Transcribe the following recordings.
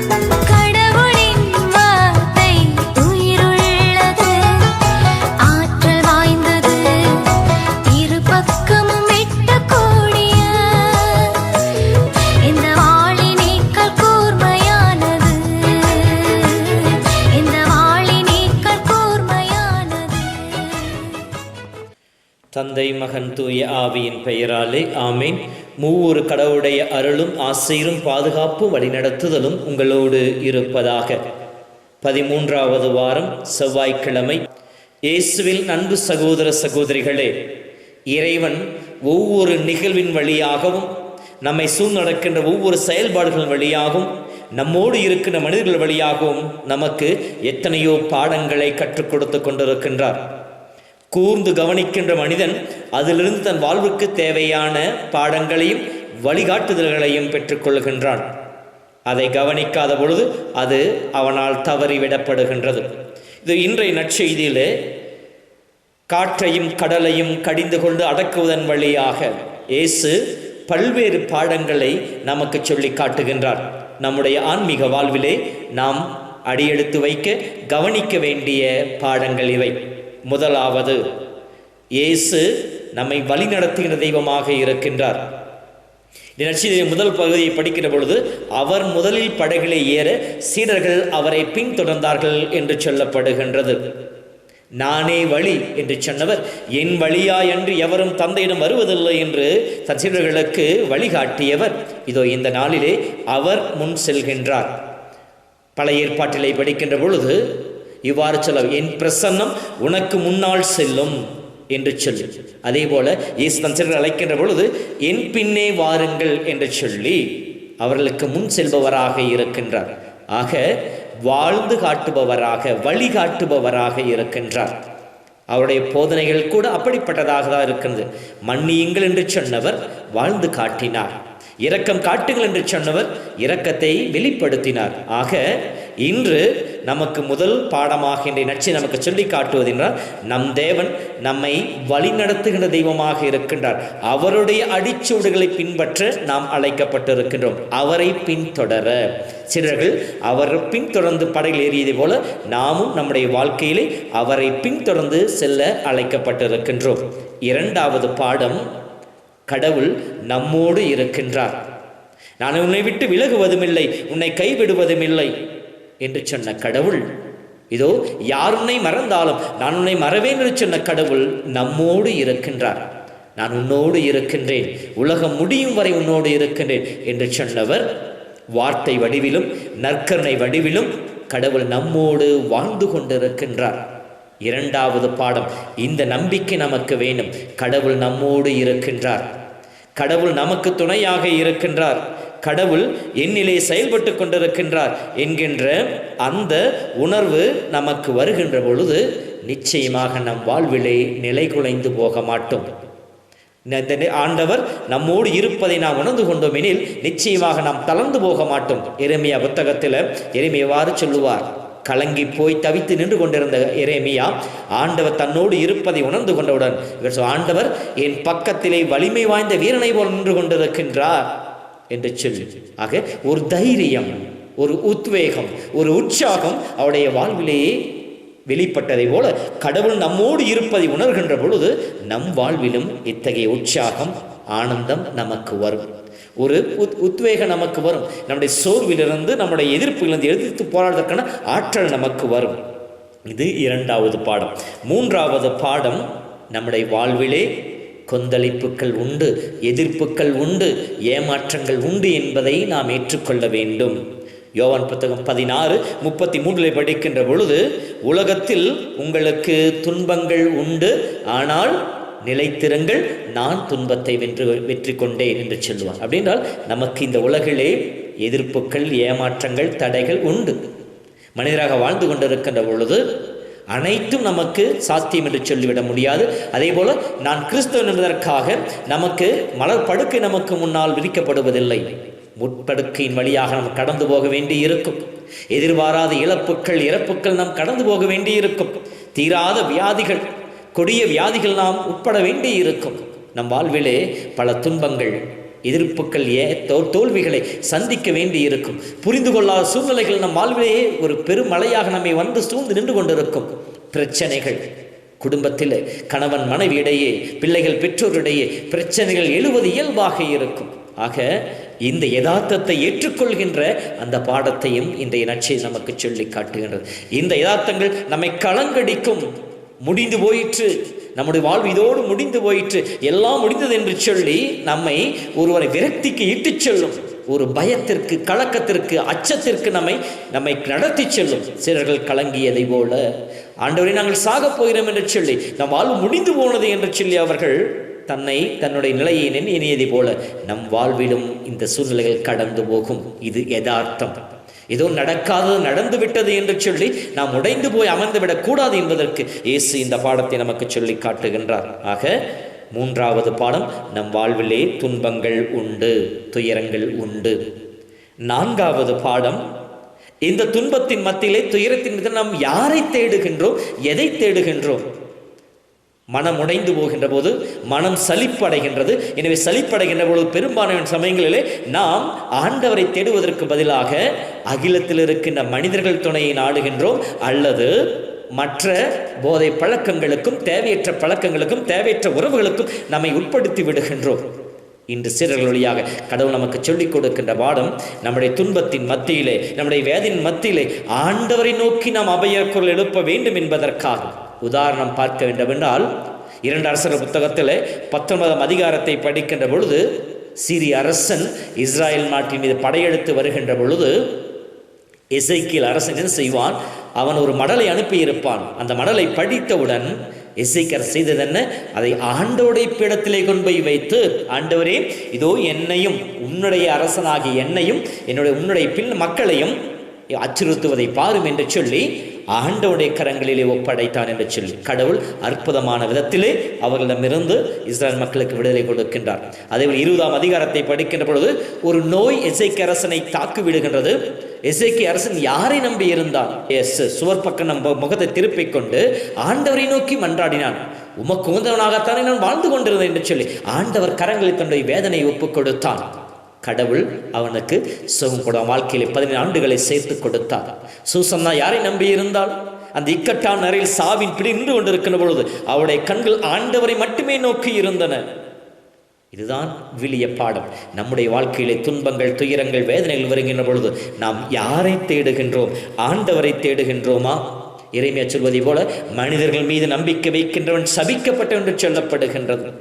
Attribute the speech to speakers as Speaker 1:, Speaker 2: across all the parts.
Speaker 1: Come
Speaker 2: தந்தை மகன் தூய ஆவியின் பெயராலே ஆமேன். மூவொரு கடவுளுடைய அருளும் ஆசையும் பாதுகாப்பும் வழிநடத்துதலும் உங்களோடு இருப்பதாக. பதிமூன்றாவது வாரம் செவ்வாய்க்கிழமை. இயேசுவில் அன்பு சகோதர சகோதரிகளே இறைவன் ஒவ்வொரு நிகழ்வின் வழியாகவும் நம்மை சூழ்நடக்கின்ற ஒவ்வொரு செயல்பாடுகள் வழியாகவும் நம்மோடு இருக்கின்ற மனிதர்கள் வழியாகவும் நமக்கு எத்தனையோ பாடங்களை கற்றுக் கொடுத்து கொண்டிருக்கின்றார். கூர்ந்து கவனிக்கின்ற மனிதன் அதிலிருந்து தன் வாழ்வுக்கு தேவையான பாடங்களையும் வழிகாட்டுதல்களையும் பெற்றுக்கொள்கின்றான். அதை கவனிக்காத பொழுது அது அவனால் தவறிவிடப்படுகின்றது. இது இன்றைய நற்செய்தியிலே காற்றையும் கடலையும் கடிந்து கொண்டு அடக்குவதன் வழியாக இயேசு பல்வேறு பாடங்களை நமக்கு சொல்லி காட்டுகின்றார். நம்முடைய ஆன்மீக வாழ்விலே நாம் அடியெடுத்து வைக்க கவனிக்க வேண்டிய பாடங்கள் இவை. முதலாவது. இயேசு நம்மை வழிநடத்துகிற தெய்வமாக இருக்கின்றார். இந்த முதல் பகுதியை படிக்கிற பொழுது அவர் முதலில் படகிலே ஏற சீடர்கள் அவரை பின்தொடர்ந்தார்கள் என்று சொல்லப்படுகின்றது. நானே வழி என்று சொன்னவர் என் வழியா என்று எவரும் தந்தையிடம் வருவதில்லை என்று தன் சீடர்களுக்கு வழிகாட்டியவர். இதோ இந்த நாளிலே அவர் முன் செல்கின்றார். பழைய ஏற்பாட்டிலே படிக்கின்ற பொழுது இவ்வாறு சொல்ல என் பிரசன்னம் உனக்கு முன்னால் செல்லும் என்று சொல்லி. அதே போல இயேசு தன் அழைக்கின்ற பொழுது என் பின்னே வாருங்கள் என்று சொல்லி அவர்களுக்கு முன் செல்பவராக இருக்கின்றார். ஆக வாழ்ந்து காட்டுபவராக வழிகாட்டுபவராக இருக்கின்றார். அவருடைய போதனைகள் கூட அப்படிப்பட்டதாக தான் இருக்கின்றது. மன்னியுங்கள் என்று சொன்னவர் வாழ்ந்து காட்டினார். இரக்கம் காட்டுங்கள் என்று சொன்னவர் இரக்கத்தை வெளிப்படுத்தினார். ஆக இன்று நமக்கு முதல் பாடமாக இன்றைய நட்சி நமக்கு சொல்லி காட்டுவது என்றால் நம் தேவன் நம்மை வழிநடத்துகின்ற தெய்வமாக இருக்கின்றார். அவருடைய அடிச்சூடுகளை பின்பற்ற நாம் அழைக்கப்பட்டிருக்கின்றோம். அவரை பின்தொடர. சிலர்கள் அவர் பின்தொடர்ந்து படையில் ஏறியதை போல நாமும் நம்முடைய வாழ்க்கையிலே அவரை பின்தொடர்ந்து செல்ல அழைக்கப்பட்டிருக்கின்றோம். இரண்டாவது பாடம் கடவுள் நம்மோடு இருக்கின்றார். நான் உன்னை விட்டு விலகுவதும் இல்லை உன்னை கைவிடுவதுமில்லை. என்று சொன்ன கடவுள். இதோ யார் உன்னை மறந்தாலும் நான் உன்னை மறவேன் என்று சொன்ன கடவுள் நம்மோடு இருக்கின்றார். நான் உன்னோடு இருக்கின்றேன். உலகம் முடியும் வரை உன்னோடு இருக்கின்றேன் என்று சொன்னவர் வார்த்தை வடிவிலும் நற்கருணை வடிவிலும் கடவுள் நம்மோடு வாழ்ந்து கொண்டிருக்கின்றார். இரண்டாவது பாடம் இந்த நம்பிக்கை நமக்கு வேண்டும் கடவுள் நம்மோடு இருக்கின்றார். கடவுள் நமக்கு துணையாக இருக்கின்றார். கடவுள் என்னிலே செயல்பட்டு கொண்டிருக்கின்றார் என்கின்ற அந்த உணர்வு நமக்கு வருகின்ற பொழுது நிச்சயமாக நம் வாழ்விலே நிலை குலைந்து போக மாட்டோம். இந்த ஆண்டவர் நம்மோடு இருப்பதை நாம் உணர்ந்து கொண்டோம் எனில் நிச்சயமாக நாம் தளர்ந்து போக மாட்டோம். எருமையா புத்தகத்தில் எருமையவாறு சொல்லுவார். கலங்கி போய் தவித்து நின்று கொண்டிருந்த எரேமியா ஆண்டவர் தன்னோடு இருப்பதை உணர்ந்து கொண்டவுடன் இவர் ஆண்டவர் என் பக்கத்திலே வலிமை வாய்ந்த வீரனை போல் நின்று கொண்டிருக்கின்றார். என்று சொல்லு. ஆக ஒரு தைரியம் ஒரு உத்வேகம் ஒரு உற்சாகம் அவருடைய வாழ்விலேயே வெளிப்பட்டதை போல கடவுள் நம்மோடு இருப்பதை உணர்கின்ற பொழுது நம் வாழ்விலும் இத்தகைய உற்சாகம் ஆனந்தம் நமக்கு வரும். ஒரு உத் உத்வேகம் நமக்கு வரும். நம்முடைய சோர்விலிருந்து நம்முடைய எதிர்ப்பிலிருந்து எதிர்த்து போராடுவதற்கான ஆற்றல் நமக்கு வரும். இது இரண்டாவது பாடம். மூன்றாவது பாடம் நம்முடைய வாழ்விலே கொந்தளிப்புகள் உண்டு எதிர்ப்புகள் உண்டு ஏமாற்றங்கள் உண்டு என்பதை நாம் ஏற்றுக்கொள்ள வேண்டும். யோவான் புத்தகம் பதினாறு முப்பத்தி மூன்றில் படிக்கின்ற பொழுது உலகத்தில் உங்களுக்கு துன்பங்கள் உண்டு ஆனால் நிலைத்திருங்கள் நான் துன்பத்தை வென்று வெற்றி கொண்டேன் என்று சொல்லுவார். அப்படின்றால் நமக்கு இந்த உலகிலே எதிர்ப்புகள் ஏமாற்றங்கள் தடைகள் உண்டு. மனிதராக வாழ்ந்து கொண்டிருக்கின்ற பொழுது அனைத்தும் நமக்கு சாத்தியம் என்று சொல்லிவிட முடியாது. அதே போல நான் கிறிஸ்தவன் என்பதற்காக நமக்கு மலர் படுக்கை நமக்கு முன்னால் விரிக்கப்படுவதில்லை முற்படுக்கையின் வழியாக நாம் கடந்து போக வேண்டி இருக்கும் எதிர்பாராத இழப்புக்கள் இறப்புக்கள் நாம் கடந்து போக வேண்டி இருக்கும் தீராத வியாதிகள் கொடிய வியாதிகள் நாம் உட்பட வேண்டி இருக்கும் நம் வாழ்விலே பல துன்பங்கள் எதிர்ப்புகள் ஏ தோ- தோல்விகளை சந்திக்க வேண்டி இருக்கும் புரிந்து கொள்ளாத சூழ்நிலைகள் நம் வாழ்விலேயே ஒரு பெருமழையாக நம்மை வந்து சூழ்ந்து நின்று கொண்டிருக்கும். பிரச்சனைகள். குடும்பத்தில் கணவன் மனைவி இடையே பிள்ளைகள் பெற்றோரிடையே பிரச்சனைகள் எழுவது இயல்பாக இருக்கும். ஆக இந்த யதார்த்தத்தை ஏற்றுக்கொள்கின்ற அந்த பாடத்தையும் இன்றைய நற்செய்தி நமக்கு சொல்லி காட்டுகின்றது. இந்த யதார்த்தங்கள் நம்மை களங்கடிக்கும் முடிந்து போயிற்று. நம்முடைய வாழ்வு இதோடு முடிந்து போயிற்று. எல்லாம் முடிந்தது என்று சொல்லி நம்மை ஒருவரை விரக்திக்கு இட்டுச் செல்லும். ஒரு பயத்திற்கு கலக்கத்திற்கு அச்சத்திற்கு நம்மை நம்மை நடத்தி செல்லும். சிலர்கள் கலங்கியதை போல ஆண்டவரை நாங்கள் சாகப் போகிறோம் என்று சொல்லி நம் வாழ்வு முடிந்து போனது என்று சொல்லி அவர்கள் தன்னை தன்னுடைய நிலையை எண்ணியதை போல நம் வாழ்விலும் இந்த சூழ்நிலைகள் கடந்து போகும். இது யதார்த்தம். ஏதோ நடக்காதது நடந்து விட்டது என்று சொல்லி நாம் உடைந்து போய் அமர்ந்து விடக்கூடாது என்பதற்கு இயேசு இந்த பாடத்தை நமக்கு சொல்லி காட்டுகின்றார். ஆக மூன்றாவது பாடம் நம் வாழ்விலே துன்பங்கள் உண்டு துயரங்கள் உண்டு. நான்காவது பாடம் இந்த துன்பத்தின் மத்தியிலே துயரத்தின் மீது நாம் யாரை தேடுகின்றோம் எதை தேடுகின்றோம்? மனம் உடைந்து போகின்ற போது மனம் சலிப்படைகின்றது. எனவே சலிப்படைகின்ற பொழுது பெரும்பாலான சமயங்களிலே நாம் ஆண்டவரை தேடுவதற்கு பதிலாக அகிலத்தில் இருக்கின்ற மனிதர்கள் துணையை நாடுகின்றோம். அல்லது மற்ற போதை பழக்கங்களுக்கும் தேவையற்ற பழக்கங்களுக்கும் தேவையற்ற உறவுகளுக்கும் நம்மை உட்படுத்தி விடுகின்றோம். இன்று சிறர்கள் வழியாக கடவுள் நமக்கு சொல்லிக் கொடுக்கின்ற பாடம் நம்முடைய துன்பத்தின் மத்தியிலே நம்முடைய வேதின் மத்தியிலே ஆண்டவரை நோக்கி நாம் அபயக்குரல் எழுப்ப வேண்டும் என்பதற்காக. உதாரணம் பார்க்க வேண்டும் என்றால் இரண்டு அரசர் புத்தகத்தில் பத்தொன்பதாம் அதிகாரத்தை படிக்கின்ற பொழுது சீரிய அரசன் இஸ்ராயல் நாட்டின் மீது படையெடுத்து வருகின்ற பொழுது இசைக்கில் அரசன் என்ன செய்வான்? அவன் ஒரு மடலை அனுப்பியிருப்பான். அந்த மடலை படித்தவுடன் இசைக்கர் செய்தது என்ன? அதை ஆண்டோடைய பீடத்திலே கொண்டு போய் வைத்து ஆண்டவரே இதோ என்னையும் உன்னுடைய அரசனாகிய என்னையும் என்னுடைய உன்னுடைய பின் மக்களையும் அச்சுறுத்துவதை பாரும் என்று சொல்லி ஆண்டவுடைய கரங்களிலே ஒப்படைத்தான் என்று சொல்லி கடவுள் அற்புதமான விதத்திலே அவர்களிடமிருந்து இஸ்ரேல் மக்களுக்கு விடுதலை கொடுக்கின்றார். அதேபோல் இருபதாம் அதிகாரத்தை படிக்கின்ற பொழுது ஒரு நோய் எசைக்கு அரசனை தாக்கு விடுகின்றது. எசேக்கி அரசன் யாரை நம்பி இருந்தான்? எஸ் சுவர் பக்கம் நம்ம முகத்தை திருப்பிக் கொண்டு ஆண்டவரை நோக்கி மன்றாடினான். உமக்கு உந்தவனாகத்தானே நான் வாழ்ந்து கொண்டிருந்தேன் என்று சொல்லி ஆண்டவர் கரங்களில் தன்னுடைய வேதனை ஒப்புக் கொடுத்தான். கடவுள் அவனுக்கு சுகம் கொட வாழ்க்கையில் பதினேழு ஆண்டுகளை சேர்த்து கொடுத்தார். சூசன்னா யாரை நம்பி இருந்தால்? அந்த இக்கட்டான அறையில் சாவின் பிடி நின்று கொண்டிருக்கிற பொழுது அவருடைய கண்கள் ஆண்டவரை மட்டுமே நோக்கி இருந்தன. இதுதான் விழிய பாடம். நம்முடைய வாழ்க்கையிலே துன்பங்கள் துயரங்கள் வேதனைகள் வருகின்ற பொழுது நாம் யாரை தேடுகின்றோம்? ஆண்டவரை தேடுகின்றோமா? இறைமையா சொல்வதை போல மனிதர்கள் மீது நம்பிக்கை வைக்கின்றவன் சபிக்கப்பட்டவன் என்று சொல்லப்படுகின்றது.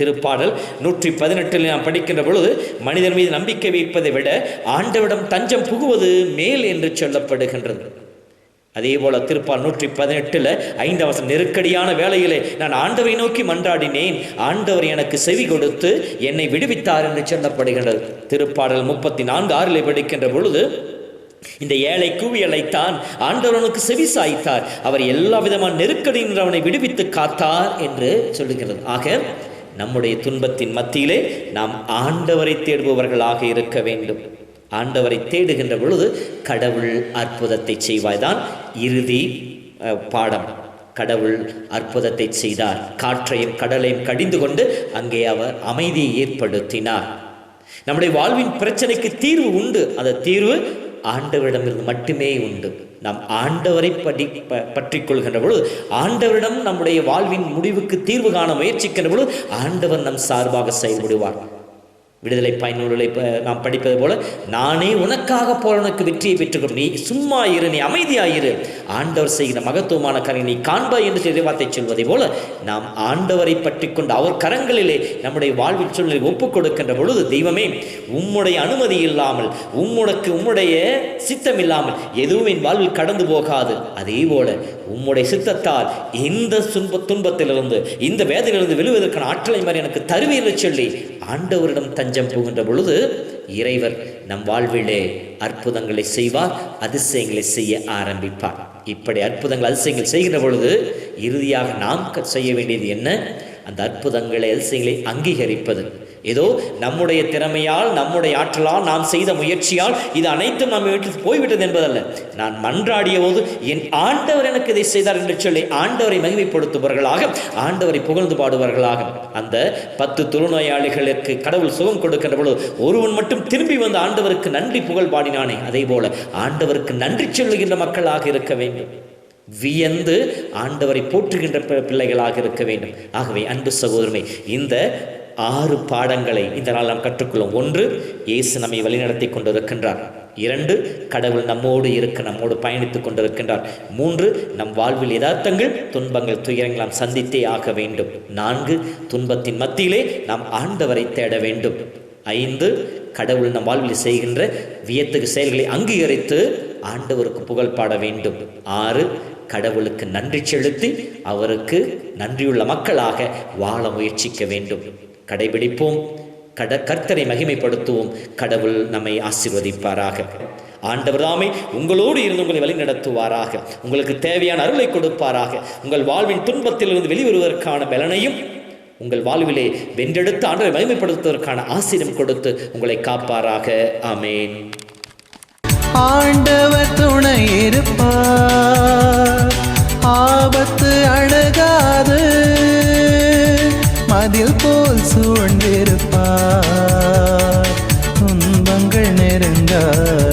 Speaker 2: திருப்பாடல் நூற்றி பதினெட்டில் நாம் படிக்கின்ற பொழுது மனிதன் மீது நம்பிக்கை வைப்பதை விட ஆண்டவிடம் தஞ்சம் புகுவது மேல் என்று சொல்லப்படுகின்றது. அதே போல திருப்பால் நூற்றி பதினெட்டுல ஐந்து அவசரம் நெருக்கடியான வேலையிலே நான் ஆண்டவரை நோக்கி மன்றாடினேன். ஆண்டவர் எனக்கு செவி கொடுத்து என்னை விடுவித்தார் என்று சொல்லப்படுகின்றது. திருப்பாடல் முப்பத்தி நான்கு ஆறில் படிக்கின்ற பொழுது இந்த ஏழை கூவி அழைத்தான் ஆண்டவனுக்கு செவி சாய்த்தார். அவர் எல்லா விதமான நெருக்கடியின் அவனை விடுவித்து காத்தார் என்று சொல்லுகிறது. ஆக நம்முடைய துன்பத்தின் மத்தியிலே நாம் ஆண்டவரை தேடுபவர்களாக இருக்க வேண்டும். ஆண்டவரை தேடுகின்ற பொழுது கடவுள் அற்புதத்தை செய்வாய்தான். இறுதி பாடம். கடவுள் அற்புதத்தை செய்தார். காற்றையும் கடலையும் கடிந்து கொண்டு அங்கே அவர் அமைதியை ஏற்படுத்தினார். நம்முடைய வாழ்வின் பிரச்சனைக்கு தீர்வு உண்டு. அந்த தீர்வு ஆண்டவரிடமிருந்து மட்டுமே உண்டு. நாம் ஆண்டவரை படி ப- பற்றி கொள்கின்ற பொழுது ஆண்டவரிடம் நம்முடைய வாழ்வின் முடிவுக்கு தீர்வு காண முயற்சிக்கின்ற பொழுது ஆண்டவர் நம் சார்பாக செயல்படுவார். விடுதலை பயனுள்ள நாம் படிப்பது போல நானே உனக்காக போறனுக்கு வெற்றியை பெற்றுக்கொள். நீ சும்மா இரு நீ அமைதியாயிரு. ஆண்டவர் செய்கிற மகத்துவமான கரை நீ காண்பாய் என்று இறைவார்த்தை சொல்வதை போல நாம் ஆண்டவரை பற்றி கொண்டு அவர் கரங்களிலே நம்முடைய வாழ்வில் சூழ்நிலை ஒப்புக் கொடுக்கின்ற பொழுது தெய்வமே உம்முடைய அனுமதி இல்லாமல் உம்முடக்கு உம்முடைய சித்தம் இல்லாமல் எதுவும் என் வாழ்வில் கடந்து போகாது. அதே போல உம்முடைய சித்தத்தால் இந்த துன்ப துன்பத்திலிருந்து இந்த வேதனையிலிருந்து விழுவதற்கான ஆற்றலை மாதிரி எனக்கு தருவீர்கள் என்று சொல்லி ஆண்டவரிடம் தஞ்சம் புகின்ற பொழுது இறைவர் நம் வாழ்விலே அற்புதங்களை செய்வார் அதிசயங்களை செய்ய ஆரம்பிப்பார். இப்படி அற்புதங்கள் அதிசயங்கள் செய்கிற பொழுது இறுதியாக நாம் க- செய்ய வேண்டியது என்ன? அந்த அற்புதங்களை அதிசயங்களை அங்கீகரிப்பது. ஏதோ நம்முடைய திறமையால் நம்முடைய ஆற்றலால் நாம் செய்த முயற்சியால் இது அனைத்தும் நம்ம வீட்டில் போய்விட்டது என்பதல்ல. நான் மன்றாடிய போது என் ஆண்டவர் எனக்கு இதை செய்தார் என்று சொல்லி ஆண்டவரை மகிமைப்படுத்துபவர்களாக ஆண்டவரை புகழ்ந்து பாடுபவர்களாக அந்த பத்து தொழுநோயாளிகளுக்கு கடவுள் சுகம் கொடுக்கின்ற பொழுது ஒருவன் மட்டும் திரும்பி வந்து ஆண்டவருக்கு நன்றி புகழ் பாடினானே. அதே போல ஆண்டவருக்கு நன்றி சொல்லுகின்ற மக்களாக இருக்க வேண்டும். வியந்து ஆண்டவரை போற்றுகின்ற பி- பிள்ளைகளாக இருக்க வேண்டும். ஆகவே அன்பு சகோதரமே இந்த ஆறு பாடங்களை இதனால் நாம் கற்றுக்கொள்ளும். ஒன்று இயேசு நம்மை வழிநடத்தி கொண்டிருக்கின்றார். இரண்டு கடவுள் நம்மோடு இருக்க நம்மோடு பயணித்துக் கொண்டிருக்கின்றார். மூன்று நம் வாழ்வில் யதார்த்தங்கள் துன்பங்கள் துயரங்கள் நாம் சந்தித்தே ஆக வேண்டும். நான்கு துன்பத்தின் மத்தியிலே நாம் ஆண்டவரை தேட வேண்டும். ஐந்து கடவுள் நம் வாழ்வில் செய்கின்ற வியத்தகு செயல்களை அங்கீகரித்து ஆண்டவருக்கு புகழ் பாட வேண்டும். ஆறு கடவுளுக்கு நன்றி செலுத்தி அவருக்கு நன்றியுள்ள மக்களாக வாழ முயற்சிக்க வேண்டும். கடைபிடிப்போம். கட கர்த்தரை மகிமைப்படுத்துவோம். கடவுள் நம்மை ஆசீர்வதிப்பாராக. ஆண்டவர் தாமே உங்களோடு இருந்து உங்களை வழி நடத்துவாராக. உங்களுக்கு தேவையான அருளை கொடுப்பாராக. உங்கள் வாழ்வின் துன்பத்திலிருந்து வெளிவருவதற்கான பலனையும் உங்கள் வாழ்விலே வென்றெடுத்து ஆண்டவரை மகிமைப்படுத்துவதற்கான ஆசிரியம் கொடுத்து உங்களை காப்பாராக. ஆமேன்.
Speaker 3: ஆண்டவர் துணை இருப்பார். ஆபத்து அணுகாது. மதில் போல் சூழ்ந்திருப்பார். துன்பங்கள் நெருங்காது